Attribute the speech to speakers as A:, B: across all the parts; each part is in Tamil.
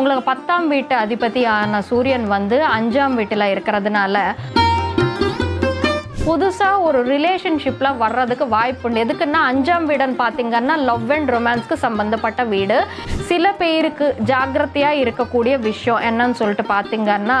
A: உங்களுக்கு பத்தாம் வீட்டு அதிபதியான சூரியன் வந்து அஞ்சாம் வீட்டில் இருக்கிறதுனால புதுசாக ஒரு ரிலேஷன்ஷிப்பில் வர்றதுக்கு வாய்ப்பு உண்டு. எதுக்குன்னா அஞ்சாம் வீடுன்னு பார்த்தீங்கன்னா லவ் அண்ட் ரொமான்ஸ்க்கு சம்மந்தப்பட்ட வீடு. சில பேருக்கு ஜாக்கிரதையாக இருக்கக்கூடிய விஷயம் என்னன்னு சொல்லிட்டு பார்த்தீங்கன்னா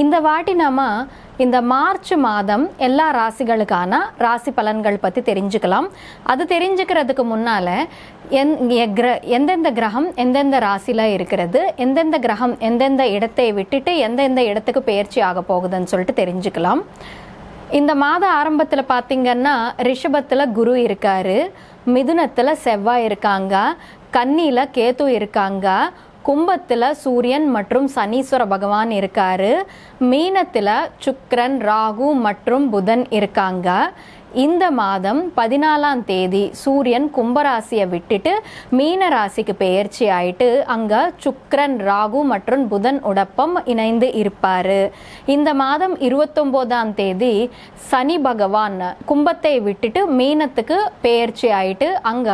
A: இந்த வாட்டி நாம இந்த மார்ச் மாதம் எல்லா ராசிகளுக்கான ராசி பலன்கள் பற்றி தெரிஞ்சுக்கலாம். அது தெரிஞ்சுக்கிறதுக்கு முன்னால் எந் கிர எந்தெந்த கிரகம் எந்தெந்த ராசியில் இருக்கிறது எந்தெந்த கிரகம் எந்தெந்த இடத்தை விட்டுட்டு எந்தெந்த இடத்துக்கு பயிற்சி ஆக போகுதுன்னு சொல்லிட்டு தெரிஞ்சுக்கலாம். இந்த மாத ஆரம்பத்தில் பார்த்திங்கன்னா ரிஷபத்தில் குரு இருக்காரு மிதுனத்தில் செவ்வாய் இருக்காங்க கன்னியில் கேத்து இருக்காங்க கும்பத்தில் சூரியன் மற்றும் சனீஸ்வர பகவான் இருக்காரு. மீனத்தில் சுக்ரன் ராகு மற்றும் புதன் இருக்காங்க. இந்த மாதம் பதினாலாம் தேதி சூரியன் கும்பராசியை விட்டுட்டு மீன ராசிக்கு பெயர்ச்சி ஆயிட்டு அங்க சுக்ரன் ராகு மற்றும் புதன் உடப்பம் இணைந்து இருப்பாரு. இந்த மாதம் இருபத்தொம்போதாம் தேதி சனி பகவான் கும்பத்தை விட்டுட்டு மீனத்துக்கு பெயர்ச்சி ஆயிட்டு அங்க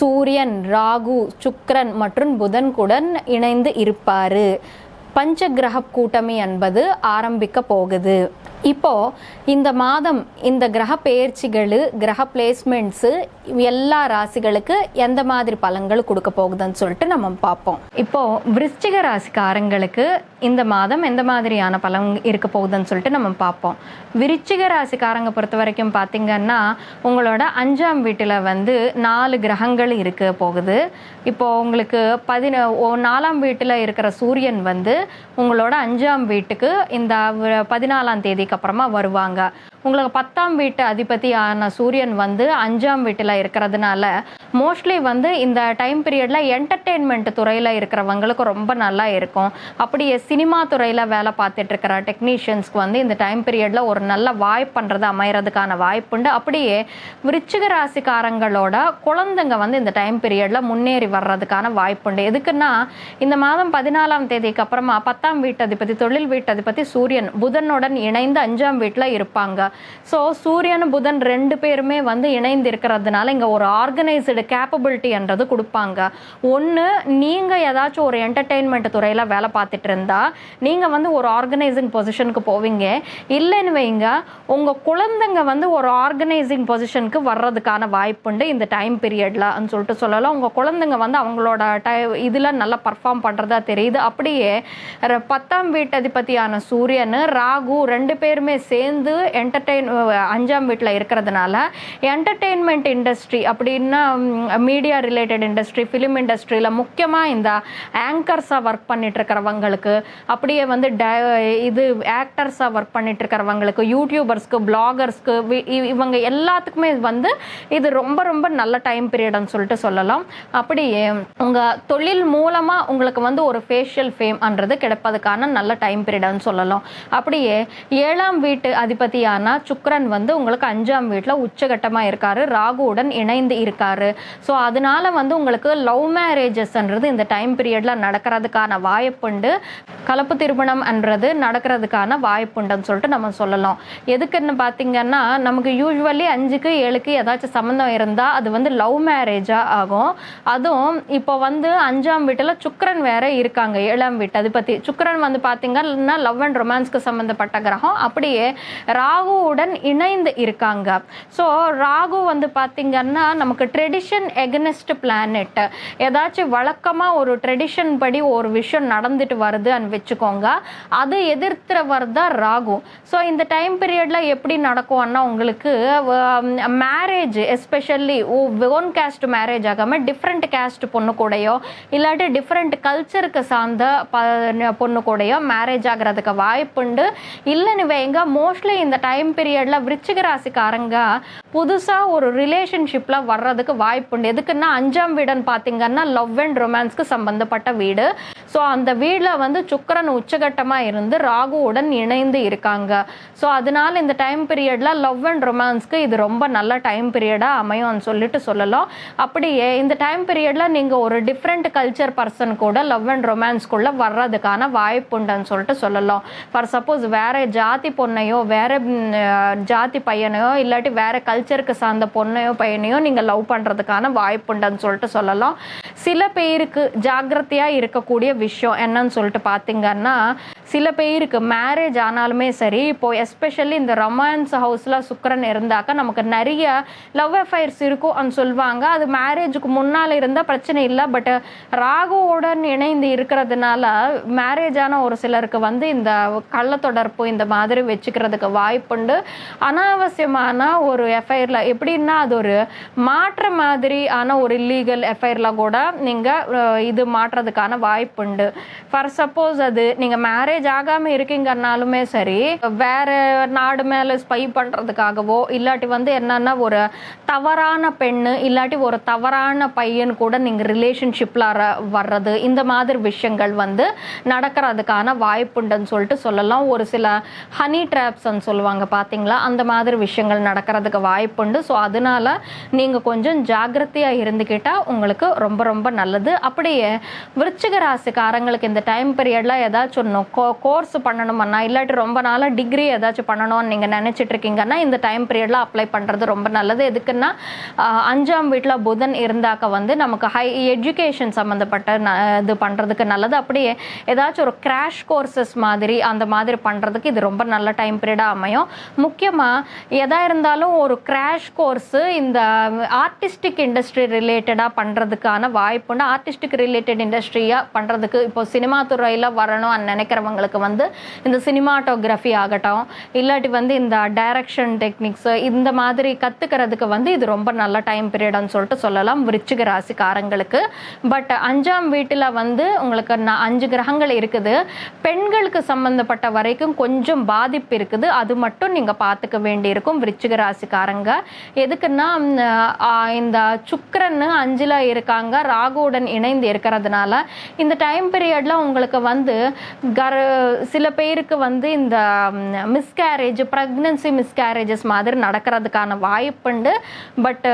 A: சூரியன் ராகு சுக்ரன் மற்றும் புதன் குடன் இணைந்து இருப்பாரு. பஞ்சகிரக கூட்டமி என்பது ஆரம்பிக்க போகுது. இப்போது இந்த மாதம் இந்த கிரக பெயர்ச்சிகள் கிரக பிளேஸ்மெண்ட்ஸு எல்லா ராசிகளுக்கு எந்த மாதிரி பலன்கள் கொடுக்க போகுதுன்னு சொல்லிட்டு நம்ம பார்ப்போம். இப்போது விருச்சிக ராசிக்காரங்களுக்கு இந்த மாதம் எந்த மாதிரியான பலன் இருக்க போகுதுன்னு சொல்லிட்டு நம்ம பார்ப்போம். விருச்சிக ராசிக்காரங்க பொறுத்த வரைக்கும் பார்த்திங்கன்னா உங்களோட அஞ்சாம் வீட்டில் வந்து நாலு கிரகங்கள் இருக்க போகுது. இப்போ உங்களுக்கு பதின ஓ நாலாம் வீட்டில் இருக்கிற சூரியன் வந்து உங்களோட அஞ்சாம் வீட்டுக்கு இந்த பதினாலாம் தேதிக்கு அப்புறமா வருவாங்க. உங்களுக்கு பத்தாம் வீட்டு அதிபதியான சூரியன் வந்து அஞ்சாம் வீட்டில் இருக்கிறதுனால மோஸ்ட்லி வந்து இந்த டைம் பீரியடில் என்டர்டெயின்மெண்ட் துறையில் இருக்கிறவங்களுக்கு ரொம்ப நல்லா இருக்கும். அப்படியே சினிமா துறையில் வேலை பார்த்துட்டு இருக்கிற டெக்னீஷியன்ஸ்க்கு வந்து இந்த டைம் பீரியடில் ஒரு நல்ல வாய்ப்புன்றது அமையறதுக்கான வாய்ப்புண்டு அப்படியே விருச்சிக ராசிக்காரங்களோட குழந்தைங்க வந்து இந்த டைம் பீரியடில் முன்னேறி வர்றதுக்கான வாய்ப்புண்டு எதுக்குன்னா இந்த மாதம் பதினாலாம் தேதிக்கு அப்புறமா பத்தாம் வீட்டு அதிபதி தொழில் வீட்டு அதிபதி சூரியன் புதனுடன் இணைந்து அஞ்சாம் வீட்டில் இருப்பாங்க. ஸோ சூரியன் புதன் ரெண்டு பேருமே வந்து இணைந்து இருக்கிறதுனால இங்கே ஒரு ஆர்கனைஸ்டு கேப்பபிலிட்டின்றது கொடுப்பாங்க. ஒன்று நீங்கள் ஏதாச்சும் ஒரு என்டர்டெயின்மெண்ட் துறையில் வேலை பார்த்துட்டு இருந்தா நீங்கள் வந்து ஒரு ஆர்கனைசிங் பொசிஷனுக்கு போவீங்க. இல்லைன்னு வைங்க உங்கள் குழந்தைங்க வந்து ஒரு ஆர்கனைசிங் பொசிஷனுக்கு வர்றதுக்கான வாய்ப்புண்டு இந்த டைம் பீரியடில் சொல்லிட்டு சொல்லலாம் உங்கள் குழந்தைங்க வந்து அவங்களோட டை இதில் நல்லா பர்ஃபார்ம் பண்ணுறதா தெரியுது. அப்படியே பத்தாம் வீட்டு அதிபதியான சூரியன் ராகு ரெண்டு பேருமே சேர்ந்து என்டர்டெயின் அஞ்சாம் வீட்டில் இருக்கிறதுனால என்டர்டெயின்மெண்ட் இண்டஸ்ட்ரி அப்படின்னா மீடியா ரிலேட்டட் இண்டஸ்ட்ரி ஃபிலிம் இண்டஸ்ட்ரியில் முக்கியமாக இந்த ஆங்கர்ஸாக ஒர்க் பண்ணிட்டு இருக்கிறவங்களுக்கு அப்படியே வந்து ட இது ஆக்டர்ஸாக ஒர்க் பண்ணிட்டு இருக்கிறவங்களுக்கு யூடியூபர்ஸ்க்கு பிளாகர்ஸ்க்கு இவங்க எல்லாத்துக்குமே வந்து இது ரொம்ப ரொம்ப நல்ல டைம் பீரியட்னு சொல்லிட்டு சொல்லலாம். அப்படியே உங்கள் தொழில் மூலமாக உங்களுக்கு வந்து ஒரு ஃபேஷியல் ஃபேம்ன்றது கிடைப்பதுக்கான நல்ல டைம் பீரியட்னு சொல்லலாம். அப்படியே ஏழு ஏழாம் வீட்டு அதிபதியான சுக்ரன் வந்து உங்களுக்கு அஞ்சாம் வீட்டில் உச்சகட்டமாக இருக்காரு. ராகுவுடன் இணைந்து இருக்காரு. ஸோ அதனால வந்து உங்களுக்கு லவ் மேரேஜஸ்ன்றது இந்த டைம் பீரியடில் நடக்கிறதுக்கான வாய்ப்புண்டு கலப்பு திருமணம்ன்றது நடக்கிறதுக்கான வாய்ப்புண்டுன்னு சொல்லிட்டு நம்ம சொல்லலாம். எதுக்குன்னு பார்த்தீங்கன்னா நமக்கு யூஸ்வலி அஞ்சுக்கு ஏழுக்கு ஏதாச்சும் சம்மந்தம் இருந்தால் அது வந்து லவ் மேரேஜாக ஆகும். அதுவும் இப்போ வந்து அஞ்சாம் வீட்டில் சுக்ரன் வேற இருக்காங்க. ஏழாம் வீட்டு அதிபதி. சுக்ரன் வந்து பார்த்தீங்கன்னா லவ் அண்ட் ரொமான்ஸ்க்கு சம்மந்தப்பட்ட கிரகம். அப்படியே ராகுவுடன் இணைந்து இருக்காங்க. ஸோ ராகு வந்து பார்த்திங்கன்னா நமக்கு ட்ரெடிஷன் எகனஸ்ட் பிளானெட் ஏதாச்சும் வழக்கமாக ஒரு ட்ரெடிஷன் படி ஒரு விஷயம் நடந்துட்டு வருதுன்னு வச்சுக்கோங்க. அது எதிர்த்துறவர் தான் ராகு. ஸோ இந்த டைம் பீரியடில் எப்படி நடக்கும்னா உங்களுக்கு? Marriage especially own caste marriage ஆகாமல் டிஃப்ரெண்ட் கேஸ்ட் பொண்ணு கூடயோ இல்லாட்டி டிஃப்ரெண்ட் கல்ச்சருக்கு சார்ந்த பொண்ணு கூடயோ மேரேஜ் ஆகிறதுக்கு வாய்ப்புண்டு. இல்லைன்னு எங்க? மோஸ்ட்லி இந்த டைம் பீரியடில் விருச்சிக ராசிக்காரங்க புதுசாக ஒரு ரிலேஷன்ஷிப்பில் வர்றதுக்கு வாய்ப்பு உண்டு. எதுக்குன்னா அஞ்சாம் வீடுன்னு பார்த்தீங்கன்னா லவ் அண்ட் ரொமான்ஸ்க்கு சம்பந்தப்பட்ட வீடு. ஸோ அந்த வீட்டில் வந்து சுக்கரன் உச்சகட்டமாக இருந்து ராகுவுடன் இணைந்து இருக்காங்க. ஸோ அதனால இந்த டைம் பீரியடில் லவ் அண்ட் ரொமான்ஸ்க்கு இது ரொம்ப நல்ல டைம் பீரியடாக அமையும்னு சொல்லிட்டு சொல்லலாம். அப்படியே இந்த டைம் பீரியடில் நீங்கள் ஒரு டிஃப்ரெண்ட் கல்ச்சர் பர்சன் கூட லவ் அண்ட் ரொமான்ஸ்குள்ளே வர்றதுக்கான வாய்ப்புண்டுன்னு சொல்லிட்டு சொல்லலாம். ஃபார் சப்போஸ் வேற ஜாதி ஜாதி பொண்ணையோ வேற ஜாதி பையனையோ இல்லாட்டி வேற கல்ச்சருக்கு சார்ந்த பொண்ணையோ பையனையோ நீங்கள் லவ் பண்ணுறதுக்கான வாய்ப்புண்டுன்னு சொல்லிட்டு சொல்லலாம். சில பேருக்கு ஜாக்கிரதையாக இருக்கக்கூடிய விஷயம் என்னன்னு சொல்லிட்டு பார்த்தீங்கன்னா சில பேருக்கு மேரேஜ் ஆனாலுமே சரி இப்போ எஸ்பெஷலி இந்த ரொமான்ஸ் ஹவுஸில் சுக்கரன் இருந்தாக்கா நமக்கு நிறைய லவ் அஃபைர்ஸ் இருக்கும் அப்படின்னு சொல்லுவாங்க. அது மேரேஜுக்கு முன்னால் இருந்தால் பிரச்சனை இல்லை பட் ராகுவுடன் இணைந்து இருக்கிறதுனால மேரேஜ் ஆன ஒரு சிலருக்கு வந்து இந்த கள்ள தொடர்பு இந்த மாதிரி வச்சுக்கிறதுக்கு வாய்ப்புண்டு. அனாவசியமான ஒரு எஃப்ஐஆரில் எப்படின்னா அது ஒரு மாற்ற மாதிரி ஆன ஒரு இல்லீகல் எஃப்ஐஆரில் கூட நீங்கள் இது மாற்றுறதுக்கான வாய்ப்புண்டு. ஃபார் சப்போஸ் அது நீங்கள் மேரேஜ் ஆகாமல் இருக்கீங்கன்னாலுமே சரி வேற நாடு மேலே ஸ்பை பண்ணுறதுக்காகவோ இல்லாட்டி வந்து என்னன்னா ஒரு தவறான பெண்ணு இல்லாட்டி ஒரு தவறான பையன் கூட நீங்கள் ரிலேஷன்ஷிப்பில் வர்றது இந்த மாதிரி விஷயங்கள் வந்து நடக்கிறதுக்கான வாய்ப்புண்டுன்னு சொல்லிட்டு சொல்லலாம். ஒரு சில ஹனி ட்ராப்ஸ்ன்னு சொல்லுவாங்க பார்த்தீங்களா அந்த மாதிரி விஷயங்கள் நடக்கிறதுக்கு வாய்ப்புண்டு. ஸோ அதனால நீங்கள் கொஞ்சம் ஜாக்கிரதையாக இருந்துக்கிட்டால் உங்களுக்கு ரொம்ப ரொம்ப நல்லது. அப்படியே விருச்சிக ராசிக்காரங்களுக்கு இந்த டைம் பீரியடில் ஏதாச்சும் நொக்கோ கோர்ஸ் பண்ணணுமண்ணா? இல்லாட்டி ரொம்ப நாளாக டிகிரி ஏதாச்சும் பண்ணணும்னு நீங்கள் நினச்சிட்டு இருக்கீங்கன்னா இந்த டைம் பீரியடில் அப்ளை பண்ணுறது ரொம்ப நல்லது. எதுக்குன்னா அஞ்சாம் வீட்டில் புதன் இருந்தாக்க வந்து நமக்கு ஹை எஜுகேஷன் சம்மந்தப்பட்ட ந- இது பண்ணுறதுக்கு நல்லது. அப்படியே ஏதாச்சும் ஒரு கிராஷ் கோர்சஸ் மாதிரி அந்த மாதிரி பண்ணுறதுக்கு இது ரொம்ப நல்ல டைம் பீரியடாக அமையும். முக்கியமாக எதா இருந்தாலும் ஒரு கிராஷ் கோர்ஸு இந்த ஆர்டிஸ்டிக் இண்டஸ்ட்ரி ரிலேட்டடாக பண்ணுறதுக்கான வாய்ப்புண்டு ஆர்டிஸ்டிக் ரிலேட்டட் இண்டஸ்ட்ரியாக பண்ணுறதுக்கு இப்போ சினிமா துறையில் நினைக்கிறவங்க அவங்களுக்கு வந்து இந்த சினிமாட்டோகிராஃபி ஆகட்டும் இல்லாட்டி வந்து இந்த டைரக்ஷன் டெக்னிக்ஸ் இந்த மாதிரி கற்றுக்கிறதுக்கு வந்து இது ரொம்ப நல்ல டைம் பீரியட்னு சொல்லிட்டு சொல்லலாம் விருச்சிக ராசிக்காரங்களுக்கு. பட் அஞ்சாம் வீட்டில் வந்து உங்களுக்கு அஞ்சு கிரகங்கள் இருக்குது. பெண்களுக்கு சம்பந்தப்பட்ட வரைக்கும் கொஞ்சம் பாதிப்பு இருக்குது. அது மட்டும் நீங்கள் பார்த்துக்க வேண்டியிருக்கும் விருச்சிக ராசிக்காரங்க. எதுக்குன்னா இந்த சுக்கிரன் அஞ்சில் இருக்காங்க ராகுவுடன் இணைந்து இருக்கிறதுனால இந்த டைம் பீரியட்ல உங்களுக்கு வந்து கர் சில பேருக்கு வந்து இந்த மிஸ்கேரேஜ் ப்ரெக்னன்சி மிஸ்கேரேஜஸ் மாதிரி நடக்கிறதுக்கான வாய்ப்புண்டு பட்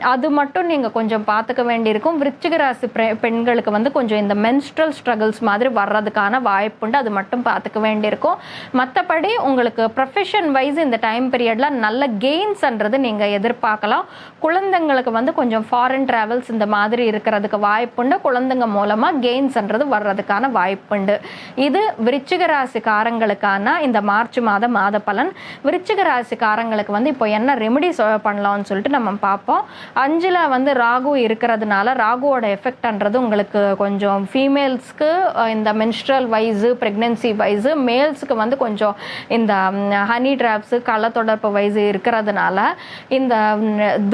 A: அது மட்டும் நீங்கள் கொஞ்சம் பார்த்துக்க வேண்டியிருக்கும். விருச்சிக ராசி பெ- பெண்களுக்கு வந்து கொஞ்சம் இந்த மென்ஸ்ட்ரல் ஸ்ட்ரகிள்ஸ் மாதிரி வர்றதுக்கான வாய்ப்புண்டு அது மட்டும் பார்த்துக்க வேண்டியிருக்கும். மற்றபடி உங்களுக்கு ப்ரொஃபஷன் வைஸ் இந்த டைம் பீரியடில் நல்ல கெயின்ஸ்ன்றது நீங்கள் எதிர்பார்க்கலாம். குழந்தைங்களுக்கு வந்து கொஞ்சம் ஃபாரின் ட்ராவல்ஸ் இந்த மாதிரி இருக்கிறதுக்கு வாய்ப்புண்டு குழந்தைங்க மூலமாக கெயின்ஸ்ன்றது வர்றதுக்கான வாய்ப்புண்டு இது விருச்சிக ராசிக்காரங்களுக்கான இந்த மார்ச் மாத மாத பலன் விருச்சிக ராசிக்காரங்களுக்கு வந்து இப்போ என்ன ரெமெடி பண்ணலாம்னு சொல்லிட்டு நம்ம பார்ப்போம். அஞ்சில் வந்து ராகு இருக்கிறதுனால ராகுவோட எஃபெக்ட்ன்றது உங்களுக்கு கொஞ்சம் ஃபீமேல்ஸ்க்கு இந்த மென்ஸ்ட்ரல் வைஸு ப்ரெக்னென்சி வைஸு மேல்ஸுக்கு வந்து கொஞ்சம் இந்த ஹனி ட்ராப்ஸு கள்ளத்தொடர்பு வைஸு இருக்கிறதுனால இந்த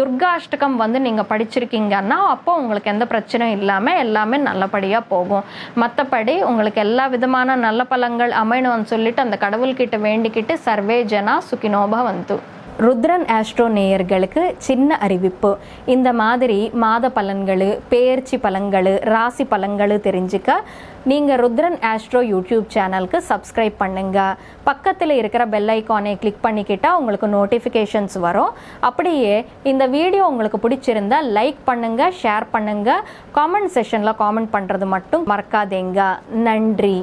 A: துர்காஷ்டகம் வந்து நீங்கள் படிச்சிருக்கீங்கன்னா அப்போ உங்களுக்கு எந்த பிரச்சனையும் இல்லாமல் எல்லாமே நல்லபடியாக போகும். மற்றபடி உங்களுக்கு எல்லா விதமான நல்ல பலங்கள் அமையணும்னு சொல்லிட்டு அந்த கடவுள்கிட்ட வேண்டிக்கிட்டு சர்வே ஜனா சுகினோபா வந்து. ருத்ரன் ஆஸ்ட்ரோ நேயர்களுக்கு சின்ன அறிவிப்பு. இந்த மாதிரி மாத பலன்கள் பெயர்ச்சி பலன்கள் ராசி பலன்கள் தெரிஞ்சுக்க நீங்கள் ருத்ரன் ஆஸ்ட்ரோ யூடியூப் சேனலுக்கு சப்ஸ்கிரைப் பண்ணுங்க. பக்கத்தில் இருக்கிற பெல் ஐக்கானை கிளிக் பண்ணிக்கிட்டால் உங்களுக்கு நோட்டிஃபிகேஷன்ஸ் வரும். அப்படியே இந்த வீடியோ உங்களுக்கு பிடிச்சிருந்தா லைக் பண்ணுங்கள் ஷேர் பண்ணுங்கள் காமெண்ட் செஷனில் காமெண்ட் பண்ணுறது மட்டும் மறக்காதேங்க. நன்றி.